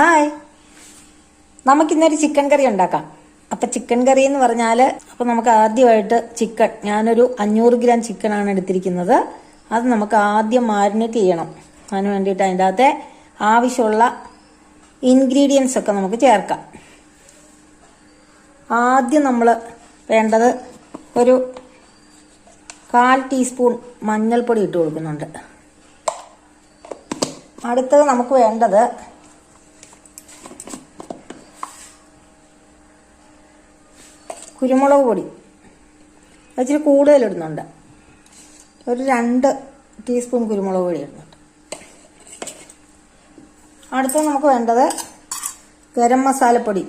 Hi. നമുക്കിന്നൊരു chicken കറി ഉണ്ടാക്കാം. അപ്പം ചിക്കൻ കറി എന്ന് പറഞ്ഞാൽ അപ്പം നമുക്ക് ആദ്യമായിട്ട് ചിക്കൻ ഞാനൊരു അഞ്ഞൂറ് ഗ്രാം ചിക്കൻ ആണ് എടുത്തിരിക്കുന്നത്. അത് നമുക്ക് ആദ്യം മാരിനേറ്റ് ചെയ്യണം. അതിന് വേണ്ടിയിട്ട് അതിന്റെ അകത്തെ ആവശ്യമുള്ള ഇൻഗ്രീഡിയൻസ് ഒക്കെ നമുക്ക് ചേർക്കാം. ആദ്യം നമ്മൾ വേണ്ടത് ഒരു കാൽ ടീസ്പൂൺ മഞ്ഞൾപ്പൊടി ഇട്ട് കൊടുക്കുന്നുണ്ട്. അടുത്തത് നമുക്ക് വേണ്ടത് കുരുമുളക് പൊടി. ഇച്ചിരി കൂടുതൽ ഇടുന്നുണ്ട്. ഒരു രണ്ട് ടീസ്പൂൺ കുരുമുളക് പൊടി ഇടുന്നുണ്ട്. അടുത്ത നമുക്ക് വേണ്ടത് ഗരം മസാലപ്പൊടി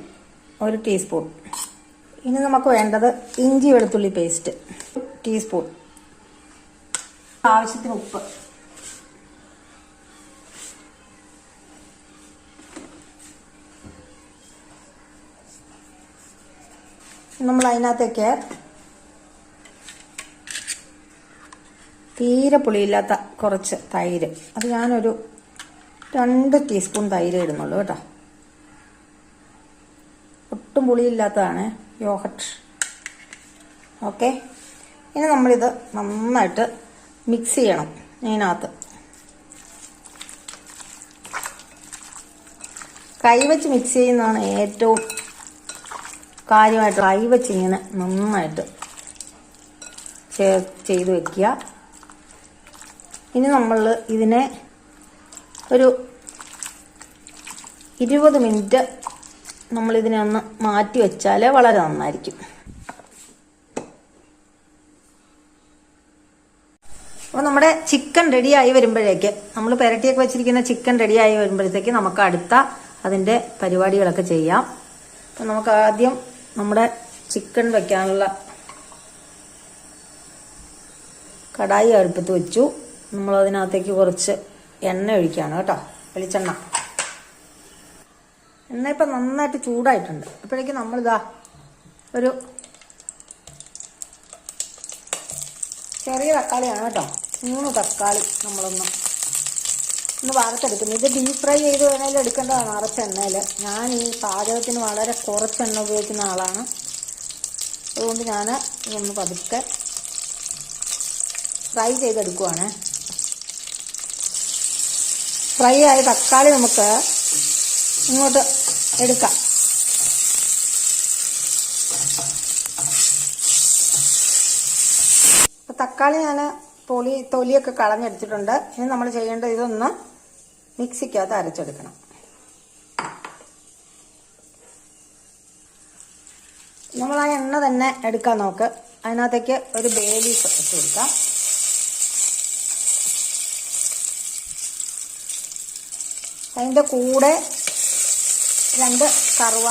ഒരു ടീസ്പൂൺ. ഇനി നമുക്ക് വേണ്ടത് ഇഞ്ചി വെളുത്തുള്ളി പേസ്റ്റ് ടീസ്പൂൺ. ആവശ്യത്തിന് ഉപ്പ്. നമ്മൾ അതിനകത്തേക്ക് തീരെ പുളിയില്ലാത്ത കുറച്ച് തൈര്. അത് ഞാനൊരു രണ്ട് ടീസ്പൂൺ തൈര് ഇടുന്നുള്ളൂ കേട്ടോ. ഒട്ടും പുളിയില്ലാത്തതാണ് യോഹട്ട്. ഓക്കെ. ഇനി നമ്മളിത് നന്നായിട്ട് മിക്സ് ചെയ്യണം ഇതിനകത്ത്. കൈവച്ച് മിക്സ് ചെയ്യുന്നതാണ് ഏറ്റവും കാര്യമായിട്ട് കൈ വെച്ച് ഇങ്ങനെ നന്നായിട്ട് ചേർ ചെയ്ത് വെക്കുക. ഇനി നമ്മൾ ഇതിനെ ഒരു ഇരുപത് മിനിറ്റ് നമ്മൾ ഇതിനെ ഒന്ന് മാറ്റി വെച്ചാൽ വളരെ നന്നായിരിക്കും. അപ്പോൾ നമ്മുടെ ചിക്കൻ റെഡിയായി വരുമ്പോഴേക്ക് നമ്മൾ പെരട്ടിയൊക്കെ വെച്ചിരിക്കുന്ന ചിക്കൻ റെഡിയായി വരുമ്പോഴത്തേക്ക് നമുക്ക് അടുത്ത അതിന്റെ പരിപാടികളൊക്കെ ചെയ്യാം. അപ്പം നമുക്ക് ആദ്യം നമ്മുടെ ചിക്കൻ വെക്കാനുള്ള കടായി അടുപ്പത്ത് വെച്ചു. നമ്മൾ അതിനകത്തേക്ക് കുറച്ച് എണ്ണ ഒഴിക്കുകയാണ് കേട്ടോ വെളിച്ചെണ്ണ. എണ്ണ ഇപ്പം നന്നായിട്ട് ചൂടായിട്ടുണ്ട്. അപ്പോഴേക്കും നമ്മളിതാ ഒരു ചെറിയ തക്കാളിയാണ് കേട്ടോ. മൂന്ന് തക്കാളി നമ്മളൊന്ന് ഒന്ന് വറുത്തെടുക്കുന്നു. ഇത് ഡീപ് ഫ്രൈ ചെയ്ത് വേണേലും എടുക്കേണ്ടതാണ് അറച്ച എണ്ണയിൽ ഞാൻ ഈ പാചകത്തിന് വളരെ കുറച്ച് എണ്ണ ഉപയോഗിക്കുന്ന ആളാണ്. അതുകൊണ്ട് ഞാൻ ഒന്ന് പതുക്കെ ഫ്രൈ ചെയ്തെടുക്കുവാണ്. ഫ്രൈ ആയ തക്കാളി നമുക്ക് ഇങ്ങോട്ട് എടുക്കാം. തക്കാളി ഞാൻ തൊലി തൊലിയൊക്കെ കളഞ്ഞെടുത്തിട്ടുണ്ട്. ഇനി നമ്മൾ ചെയ്യേണ്ടത് ഇതൊന്ന് മിക്സിക്കകത്ത് അരച്ചെടുക്കണം. നമ്മൾ ആ എണ്ണ തന്നെ എടുക്കാൻ നോക്ക്. അതിനകത്തേക്ക് ഒരു ബേ ലീഫ് ഇട്ട് കൊടുക്കാം. അതിന്റെ കൂടെ രണ്ട് കറുവ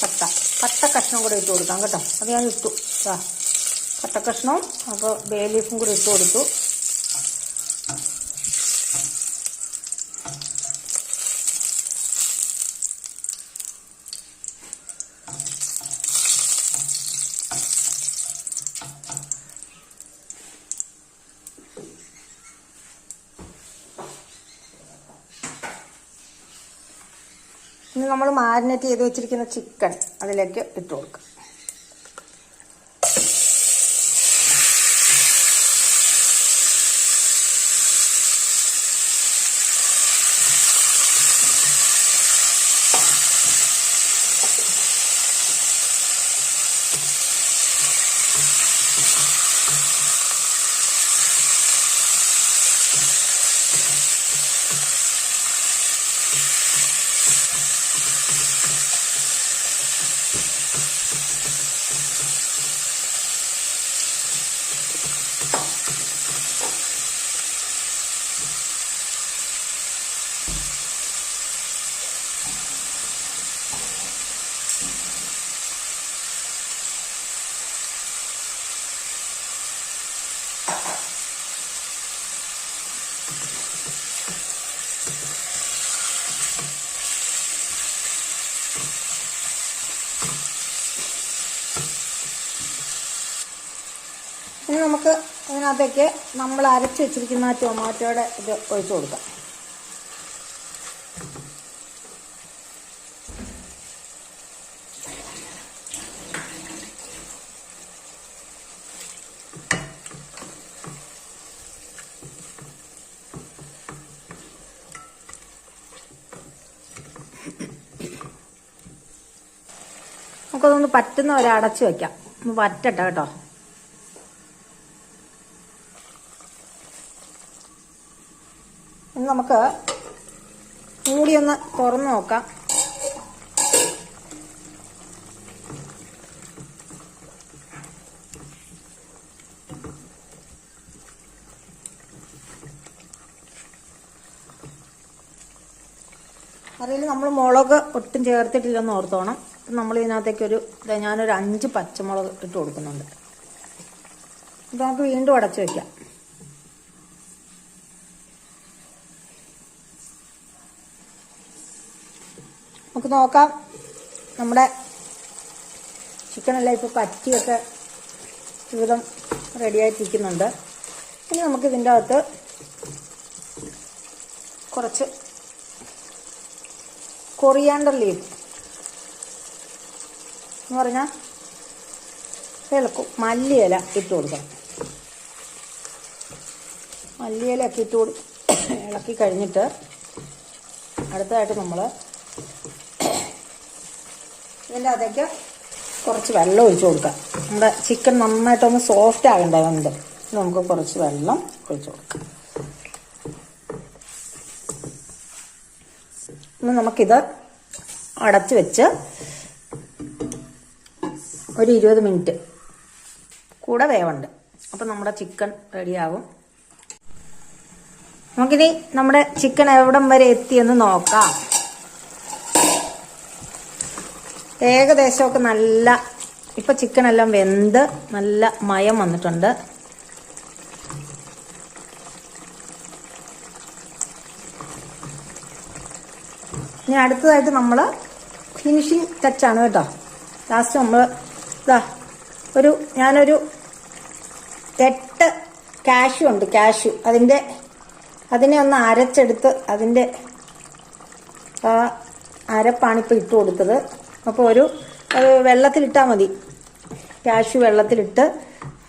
പട്ട കട്ട കഷ്ണം കൂടെ ഇട്ട് കൊടുക്കാം കേട്ടോ. അത് ഞാൻ ഇട്ടു. കട്ട കഷ്ണവും അപ്പോൾ ബേലീഫും കൂടി ഇട്ട് കൊടുത്തു. ഇനി നമ്മൾ മാരിനേറ്റ് ചെയ്ത് വെച്ചിരിക്കുന്ന ചിക്കൻ അതിലേക്ക് ഇട്ട് കൊടുക്കാം. ഇനി നമുക്ക് അതിനകത്തേക്ക് നമ്മൾ അരച്ച് വെച്ചിരിക്കുന്ന ടൊമാറ്റോയുടെ ഇത് ഒഴിച്ചു കൊടുക്കാം. നമുക്കതൊന്ന് പറ്റുന്ന ഒരു അടച്ചു വെക്കാം. ഒന്ന് പറ്റട്ടെ കേട്ടോ. ഇനി നമുക്ക് കൂടി ഒന്ന് തുറന്നു നോക്കാം. അതിൽ നമ്മൾ മുളക് ഒട്ടും ചേർത്തിട്ടില്ലെന്ന് ഓർത്തോണം. നമ്മൾ ഇതിനകത്തേക്ക് ഒരു ദേ ഞാനൊരു അഞ്ച് പച്ചമുളക് ഇട്ട് കൊടുക്കുന്നുണ്ട്. ഇത് നമുക്ക് വീണ്ടും അടച്ചു വയ്ക്കാം നമുക്ക് നോക്കാം. നമ്മുടെ ചിക്കനെല്ലാം ഇപ്പോൾ പറ്റിയൊക്കെ വിധം റെഡിയായിട്ടിരിക്കുന്നുണ്ട്. ഇനി നമുക്ക് ഇതിന്റെ അകത്ത് കുറച്ച് കൊറിയാണ്ടർ ലീഫ് എന്ന് പറഞ്ഞാൽ ഇളക്കും മല്ലിയില ഇട്ട് കൊടുക്കണം. മല്ലിയില ഒക്കെ ഇട്ട് കൊടു ഇളക്കി കഴിഞ്ഞിട്ട് അടുത്തതായിട്ട് നമ്മൾ ഇതിന്റെ അകത്തേക്ക് കുറച്ച് വെള്ളം ഒഴിച്ചു കൊടുക്കാം. നമ്മുടെ ചിക്കൻ നന്നായിട്ടൊന്ന് സോഫ്റ്റ് ആകേണ്ടതുണ്ട്. നമുക്ക് കുറച്ച് വെള്ളം ഒഴിച്ചു കൊടുക്കാം. നമുക്കിത് അടച്ചു വെച്ച് ഒരു ഇരുപത് മിനിറ്റ്. കൂടെ വേവുണ്ട്. അപ്പം നമ്മുടെ ചിക്കൻ റെഡിയാകും നമുക്കിനി നമ്മുടെ ചിക്കൻ എവിടം വരെ എത്തിയെന്ന് നോക്കാം. ഏകദേശമൊക്കെ നല്ല ഇപ്പം ചിക്കനെല്ലാം വെന്ത് നല്ല മയം വന്നിട്ടുണ്ട്. ഇനി അടുത്തതായിട്ട് നമ്മൾ ഫിനിഷിങ് ടച്ചാണ് കേട്ടോ. ലാസ്റ്റ് നമ്മൾ ഇതാ ഒരു ഞാനൊരു എട്ട് കാഷ്യു ഉണ്ട് കാഷ്യു അതിന്റെ അതിനെ ഒന്ന് അരച്ചെടുത്ത് അതിന്റെ ആ അരപ്പാണിപ്പോൾ ഇട്ട് കൊടുത്തത്. അപ്പോൾ ഒരു വെള്ളത്തിലിട്ടാൽ മതി. കാഷ്യു വെള്ളത്തിലിട്ട്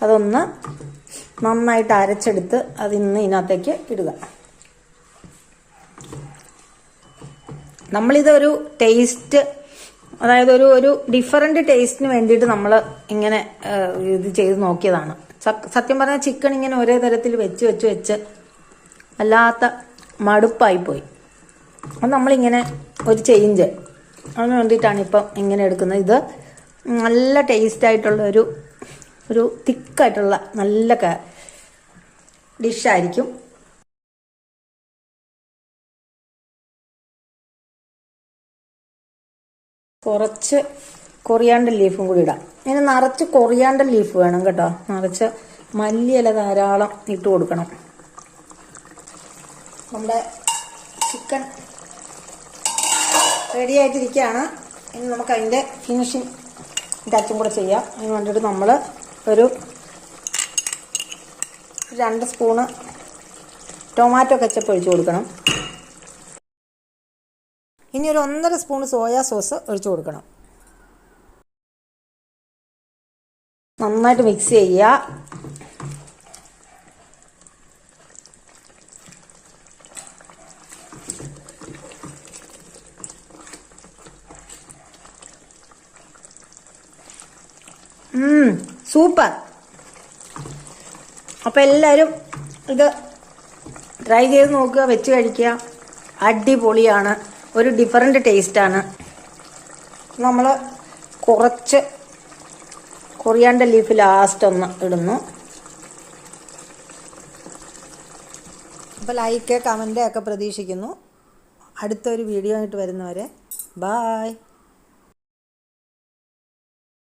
അതൊന്ന് നന്നായിട്ട് അരച്ചെടുത്ത് അതിന്ന് ഇതിനകത്തേക്ക് ഇടുക. നമ്മളിതൊരു ടേസ്റ്റ് അതായത് ഒരു ഒരു ഡിഫറെന്റ് ടേസ്റ്റിന് വേണ്ടിയിട്ട് നമ്മൾ ഇങ്ങനെ ഇത് ചെയ്ത് നോക്കിയതാണ്. സത്യം പറഞ്ഞാൽ ചിക്കൻ ഇങ്ങനെ ഒരേ തരത്തിൽ വെച്ച് വെച്ച് വെച്ച് വല്ലാത്ത മടുപ്പായി പോയി അപ്പം നമ്മളിങ്ങനെ ഒരു ചേഞ്ച് അതിന് വേണ്ടിയിട്ടാണ് ഇപ്പം ഇങ്ങനെ എടുക്കുന്നത്. ഇത് നല്ല ടേസ്റ്റ് ആയിട്ടുള്ള ഒരു ഒരു തിക്കായിട്ടുള്ള നല്ല ഡിഷായിരിക്കും കുറച്ച് കൊറിയാണ്ടർ ലീഫും കൂടി ഇടാം. ഇനി നിറച്ച് കൊറിയാണ്ടർ ലീഫ് വേണം കേട്ടോ. നിറച്ച് മല്ലിയില ധാരാളം ഇട്ട് കൊടുക്കണം. നമ്മുടെ ചിക്കൻ റെഡി ആയിട്ടിരിക്കുകയാണ്. ഇനി നമുക്ക് അതിന്റെ ഫിനിഷിങ് ടച്ചും കൂടെ ചെയ്യാം. അതിന് വേണ്ടിയിട്ട് നമ്മൾ ഒരു രണ്ട് സ്പൂണ് ടൊമാറ്റോ കച്ചപ്പ് ഒഴിച്ച് കൊടുക്കണം. ഇനി ഒരു ഒന്നര സ്പൂൺ സോയാ സോസ് ഒഴിച്ചു കൊടുക്കണം. നന്നായിട്ട് മിക്സ് ചെയ്യുക. സൂപ്പർ. അപ്പം എല്ലാവരും ഇത് ട്രൈ ചെയ്ത് നോക്കുക വെച്ച് കഴിക്കുക. അടിപൊളിയാണ്. ഒരു ഡിഫറെന്റ് ടേസ്റ്റാണ് നമ്മൾ കുറച്ച് കൊറിയാണ്ട ലീഫ് ലാസ്റ്റ് ഒന്ന് ഇടുന്നു. അപ്പോൾ ലൈക്ക് കമന്റ് ഒക്കെ പ്രതീക്ഷിക്കുന്നു. അടുത്തൊരു വീഡിയോ ആയിട്ട് വരുന്നവരെ ബായ്